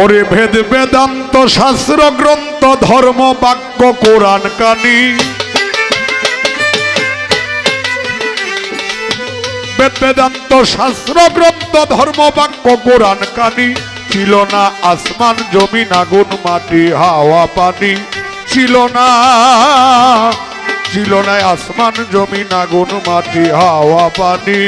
ওরে ভেদ বেদান্ত শাস্ত্র, গ্রন্থ, ধর্ম, বাক্য, কোরআন, কানি। বেদ বেদান্ত শাস্ত্র, গ্রন্থ, ধর্ম, বাক্য, কোরআন, কানি। ছিল না আসমান, জমিন, আগুন, মাটি, হাওয়া, পানি। ছিল না ছিল না আসমান, জমিন, আগুন, মাটি, হাওয়া, পানি।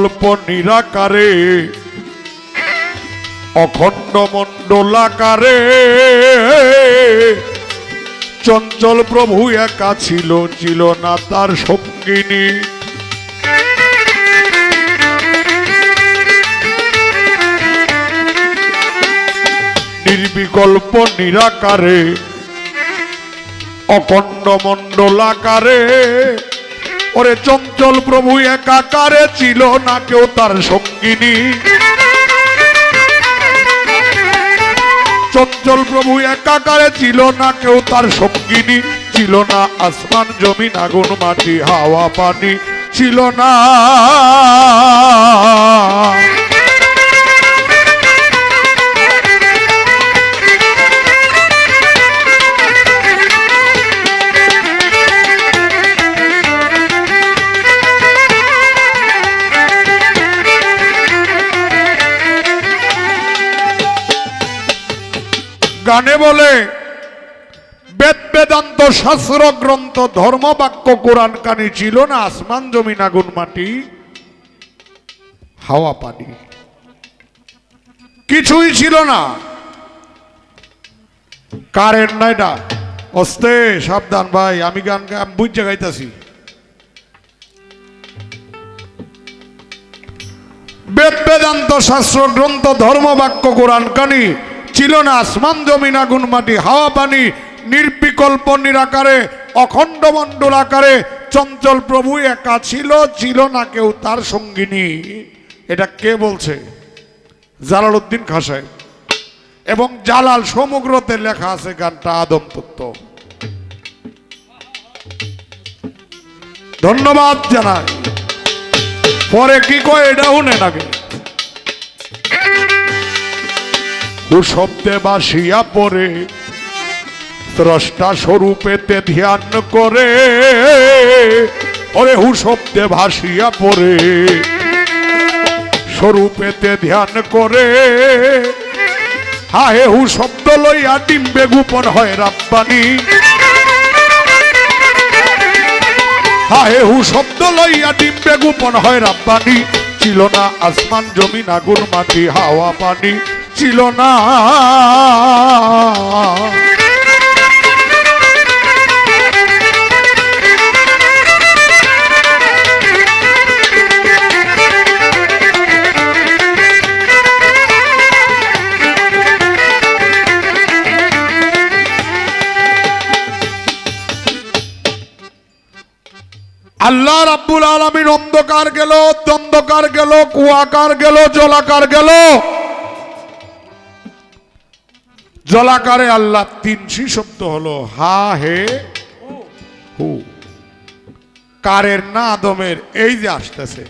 নির্বিকল্প নিরাকারে, অখণ্ড মণ্ডলাকারে। চঞ্চল প্রভু একা ছিল ছিল না তার সঙ্গিনী। নির্বিকল্প নিরাকারে, অখণ্ড মণ্ডলাকারে। ওরে চঞ্চল প্রভু একাকারে ছিল না কেউ তার সঙ্গিনী। চঞ্চল প্রভু একাকারে ছিল না কেউ তার সঙ্গিনী। ছিল না আসমান জমিন, আগুন, মাটি, হাওয়া, পানি। ছিল না গানে বলে, বেদ বেদান্ত শাস্ত্র গ্রন্থ ধর্ম বাক্য কোরআন কানি ছিল না, আসমান জমিন, আগুন, মাটি, হাওয়া, পানি। কিছুই ছিল না। কারেন্ট নাই না। অস্তে, সাবধান ভাই, আমি গান আমি বুঝে গাইতেছি। বেদ বেদান্ত শাস্ত্র গ্রন্থ ধর্ম বাক্য কোরআন কানি ছিল না আসমান জমিন আগুন মাটি, হাওয়া পানি, নির্বিকল্প নিরাকারে, অখণ্ড মণ্ডল আকারে, চঞ্চল প্রভু একা ছিল ছিল না কেউ তার সঙ্গিনী। এটা কে বলছে? জালাল উদ্দিন খাসায় এবং জালাল সমগ্রতে লেখা আছে গানটা আদম তত্ত্ব ধন্যবাদ জানাই। পরে কি কয়, এটা শুনেন আগে। ও বাসিয়া পরে স্রষ্টা স্বরূপেতে ধ্যান করে। ওরে হু শব্দে ভাসিয়া পরে স্বরূপেতে ধ্যান করে। হাহে হু শব্দ লইয়া ডিম্বে গোপন হয় রাব্বানি। হাহে হু শব্দ লইয়া ডিম্বে গোপন হয় রাব্বানি। ছিল না আসমান, জমিন, আগুন, মাটি, হাওয়া, পানি। ছিল না। আল্লাহ রাব্বুল আলমিন অন্ধকার গেল দ্বন্দ্বকার গেল কুয়াকার গেল জলাকার গেল। জলাকারে আল্লাহ তিনশি শব্দ হলো, হা, হে, হু। কারের না আদমের, এই যে আসতেছে।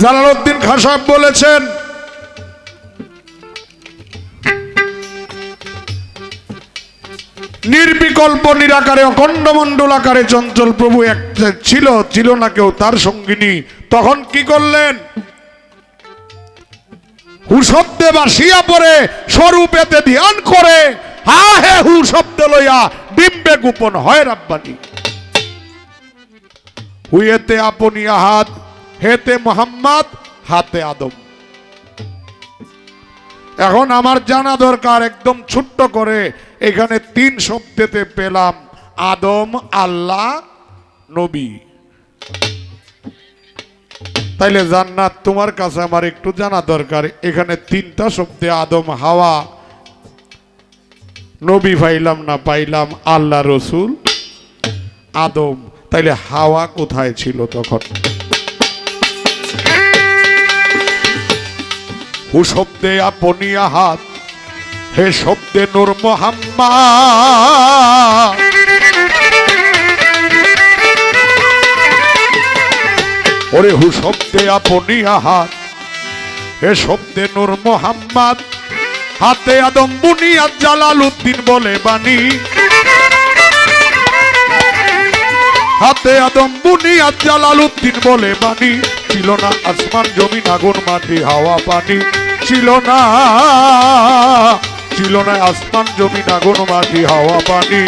জালালউদ্দিন খান সাহেব বলেছেন, নির্বিকল্প, নিরাকারে অখণ্ড মণ্ডল আকারে চঞ্চল প্রভু এক ছিল ছিল না কেউ তার সঙ্গিনী। তখন কি করলেন? হু শব্দে বাসিয়া পরে স্বরূপেতে ধ্যান করে। হা হে হু শব্দ লইয়া ডিম্বে গোপন হয় রাব্বানি। হুয়েতে আপনি হাত হেতে মোহাম্মদ, হাতে আদম। এখন আমার জানা দরকার, একদম ছোট্ট করে এখানে তিন শব্দেতে পেলাম আদম, আল্লাহ, নবী। তাইলে জান্নাত তোমার কাছে আমার একটু জানা দরকার। এখানে তিনটা শব্দে আদম, হাওয়া, নবী পাইলাম না পাইলাম, আল্লাহ রসুল, আদম। তাইলে হাওয়া কোথায় ছিল তখন? হু শব্দে আপনি আহাত, হে শব্দে নূর মোহাম্মা ওরে হু শব্দে আপনিয়া হাত হে শব্দে নূর মোহাম্মদ, হাতে আদম বুনিয়াদ জালাল উদ্দিন বলে বাণী। হাতে আদম বুনিয়াদ জালাল উদ্দিন বলে বাণী। ছিল না আসমান জমি আগুন মাটি হাওয়া পানি। ছিল না ছিল না আসমান জমি আগুন মাটি হাওয়া পানি।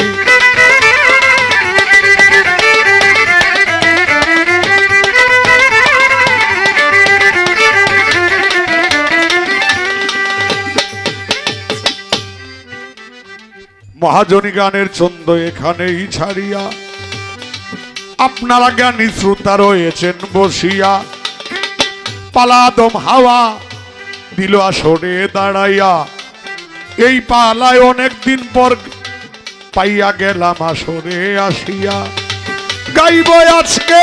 মহাজনী গানের ছন্দ এখানেই ছাড়িয়া। আপনারা জ্ঞানী শ্রোতা রয়েছেন বসিয়া। পালাদম হাওয়া দিল আসরে দাঁড়াইয়া। এই পালায় অনেক দিন পর পাইয়া গেলাম আসরে আসিয়া। গাইব আজকে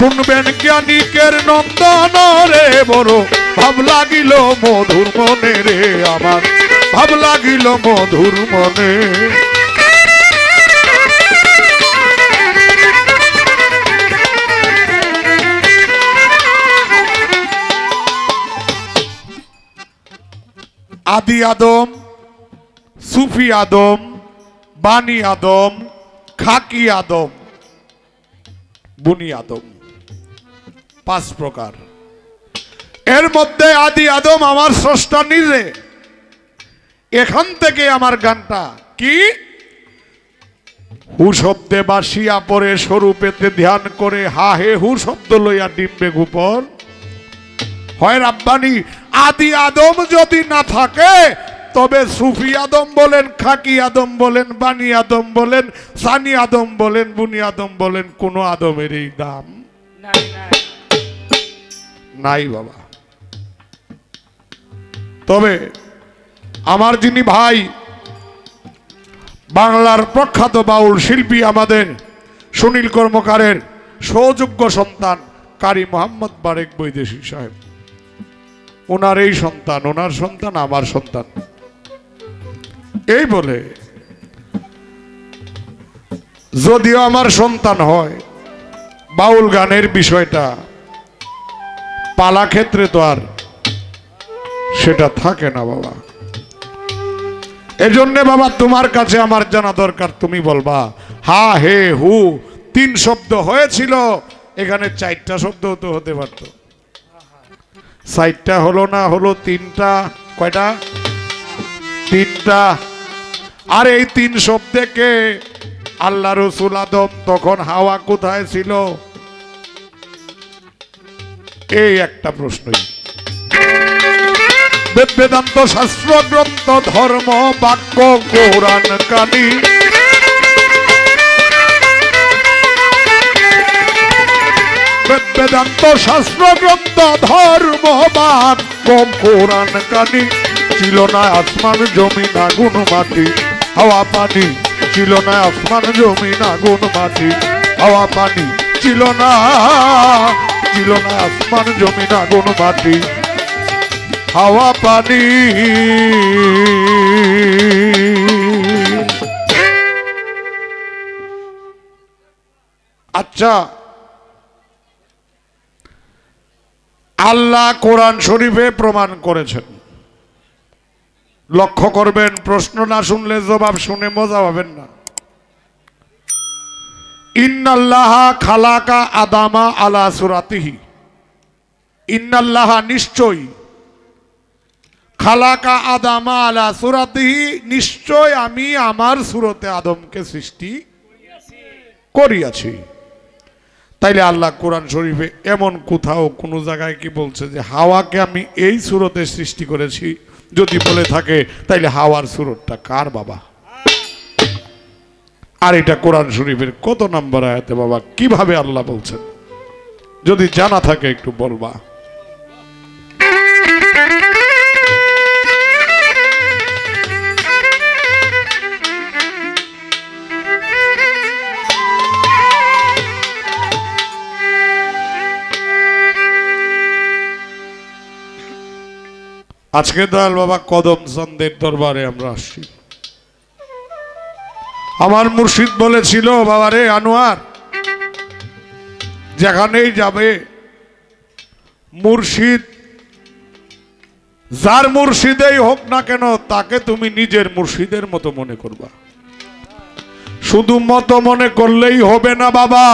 শুনবেন জ্ঞানিকের নন্দন রে বড়। ভাব লাগিল মধুর মনে রে আমার। ভাব লাগিল মধুর মনে। আদি আদম, সুফি আদম বানি আদম, খাকি আদম, বুনি আদম। পাঁচ প্রকার। এর মধ্যে আদি আদম আমার স্রষ্টা নিজে এখান থেকে আমার গানটা কি? হু শব্দে বাসিয়া পরে সরু স্বরূপেতে ধ্যান করে হা হে হু শব্দ লইয়া ডিম্বে গুপর হয় রাব্বানি, আদি আদম যদি না থাকে, তবে সুফি আদম বলেন, খাকি আদম বলেন বানি আদম বলেন, সানি আদম বলেন, বুনি আদম বলেন, কোন আদমের এই দাম নাই নাই, বাবা। তবে আমার যিনি ভাই, বাংলার প্রখ্যাত বাউল শিল্পী আমাদের সুনীল কর্মকারের সৌযোগ্য সন্তান কারি মোহাম্মদ বারেক বৈদেশিক সাহেব। ওনার এই সন্তান, ওনার সন্তান, আমার সন্তান। এই বলে যদিও আমার সন্তান হয়, বাউল গানের বিষয়টা পালা ক্ষেত্রে তো আর সেটা থাকে না বাবা। এজন্য বাবা তোমার কাছে আমার জানা দরকার, তুমি বলবা, হা, হে, হু, তিন শব্দ হয়েছিল, এখানে চারটা শব্দ তো হতে পারতো। চারটা হলো না, হলো তিনটা, কয়টা? তিনটা। আর এই তিন শব্দকে আল্লাহ রসুল আদম তখন হাওয়া কোথায় ছিল? এই একটা প্রশ্নই? বেদ বেদান্ত শাস্ত্র, গ্রন্থ, ধর্ম, বাক্য, কোরআন, কানি। বেদান্ত শাস্ত্র, গ্রন্থ, ধর্ম, বাক্য, কোরআন, কানি। ছিল না আসমান, জমিন, আগুন, মাটি। হাওয়া, পানি। ছিল না আসমান, জমিন, আগুন, মাটি। হাওয়া, পানি। ছিল না ছিল না আসমান জমিন আগুন মাটি, হাওয়া, পানি। আচ্ছা আল্লাহ কোরআন শরীফে প্রমাণ করেছেন। লক্ষ্য করবেন, প্রশ্ন না শুনলে জবাব শুনে মজা পাবেন না। ইন্নাল্লাহ খালাকা আদামা আলা সুরাতিহি। ইন্নাল্লাহ নিশ্চয়ই খালাকা আদামা আলা সুরাতিহি, নিশ্চয় আমি আমার সুরতে আদমকে সৃষ্টি করিয়াছি। তাইলে আল্লাহ কোরআন শরীফে এমন কোথাও কোনো জায়গায় কি বলছে যে হাওয়াকে আমি এই সুরতে সৃষ্টি করেছি? যদি বলে থাকে, তাইলে হাওয়ার সুরতটা কার বাবা? আর এটা কোরআন শরীফের কত নাম্বার আয়াতে বাবা, কীভাবে আল্লাহ বলছেন? যদি জানা থাকে একটু বলবা। আজকে দয়াল বাবা কদম চন্দের দরবারে আমরা আসছি। আমার মুর্শিদ বলেছিল বাবা রে আনোয়ার, যেখানেই যাবে, মুর্শিদ, যার মুর্শিদেই হোক না কেন, তাকে তুমি নিজের মুর্শিদের মতো মনে করবা। শুধু মতো মনে করলেই হবে না, বাবা।